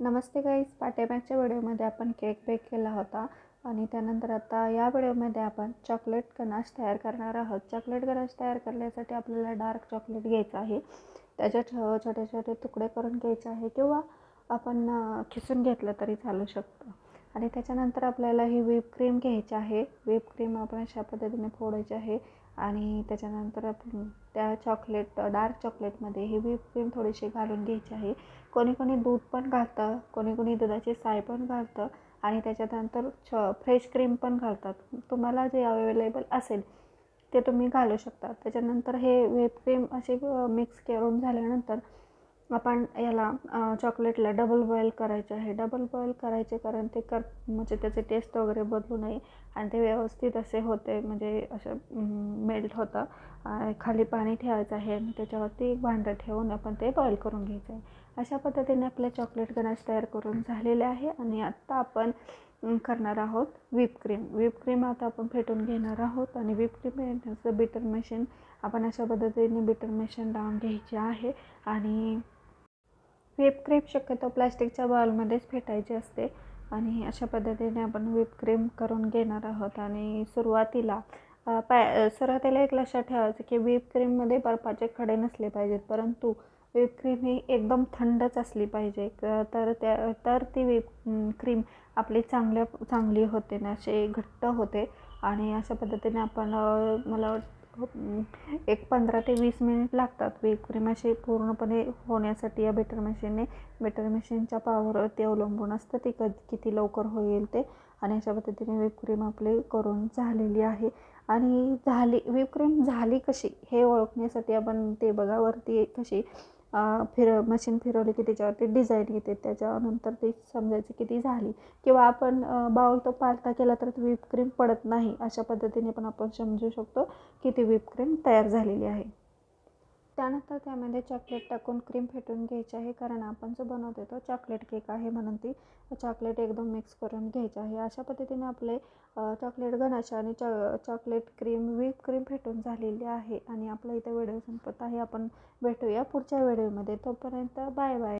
नमस्ते guys पाठीमागच्या व्हिडिओमध्ये आपण केक बेक केला होता आणि त्यानंतर आता या व्हिडिओमध्ये आपण चॉकलेट गनाश तयार करणार आहोत. चॉकलेट गनाश तयार करण्यासाठी आपल्याला डार्क चॉकलेट घ्यायचं आहे. त्याचे छ छोटे छोटे तुकडे करून घ्यायचे आहे किंवा आपण खिसून घेतलं तरी चालू शकतं. आणि त्याच्यानंतर आपल्याला ही व्हीप क्रीम घ्यायची आहे. व्हीप क्रीम आपण अशा पद्धतीने फोडायची आहे. आणि त्याच्यानंतर आपण त्या चॉकलेट डार्क चॉकलेटमध्ये ही व्हीप क्रीम थोडीशी घालून घ्यायची आहे. कोणी कोणी दूध पण घालतं कोणी कोणी दुधाची साय पण घालतं आणि त्याच्यानंतर छ फ्रेश क्रीम पण घालतात. तुम्हाला जे अवेलेबल असेल ते तुम्ही घालू शकता. त्याच्यानंतर हे व्हीप क्रीम अशी मिक्स करून झाल्यानंतर आपण याला चॉकलेटला डबल बॉईल करायचे आहे. डबल बॉईल करायचे कारण ते कर म्हणजे त्याचे टेस्ट वगैरे बदलू नये आणि ते व्यवस्थित असे होते म्हणजे असं मेल्ट होतं. खाली पाणी ठेवायचं आहे आणि त्याच्यावरती एक भांडं ठेवून आपण ते बॉईल करून घ्यायचं आहे. अशा पद्धतीने आपले चॉकलेट गणेश तयार करून झालेले आहे आणि आत्ता आपण करणार आहोत व्हिपक्रीम क्रीम क्रीम आता आपण फेटून घेणार आहोत आणि व्हिपक्रीम बिटर मशीन आपण अशा पद्धतीने बिटर मशीन लावून घ्यायचे आहे आणि व्हीप क्रीम शक्यतो प्लॅस्टिकच्या बाउलमध्येच फेटायची असते. आणि अशा पद्धतीने आपण व्हीप क्रीम करून घेणार आहोत. आणि सुरुवातीला पाय पॅ सुरुवातीला एक लक्षात ठेवायचं की व्हिप क्रीममध्ये बर्फाचे खडे नसले पाहिजेत. परंतु व्हीप क्रीम ही एकदम थंडच असली पाहिजे. तर त्या तर ती व्हीप क्रीम आपली चांगल्या चांगली होते ना असे घट्ट होते. आणि अशा पद्धतीने आपण मला वाटतं एक पंधरा ते वीस मिनिट लागतात. व्हीप क्रीम अशी पूर्णपणे होण्यासाठी या बेटर मशीनने बेटर मशीनच्या पावरवरती अवलंबून असतं ते कधी किती लवकर होईल ते. आणि अशा पद्धतीने व्हीप आपली करून झालेली आहे. आणि झाली व्हीप झाली कशी हे ओळखण्यासाठी आपण ते बघा वरती कशी फिर मशीन फिरवली की त्याच्यावरती डिझाईन येते. त्याच्यानंतर ती समजायची की ती झाली. किंवा आपण बाउल तो पालता केला तर व्हीप क्रीम पडत नाही अशा पद्धतीने पण आपण समजू शकतो की ती व्हीप क्रीम तयार झालेली आहे. त्यानंतर त्यामध्ये चॉकलेट टाकून क्रीम फेटून घ्यायची आहे. कारण आपण जो बनवतो तो चॉकलेट केक आहे म्हणून ती चॉकलेट एकदम मिक्स करून घ्यायची आहे. अशा पद्धतीने आपले चॉकलेट गणाचे आणि चॉ चॉकलेट क्रीम विप क्रीम फेटून झालेली आहे. आणि आपला इथं व्हिडिओ संपत आहे. आपण भेटूया पुढच्या व्हिडिओमध्ये तोपर्यंत बाय बाय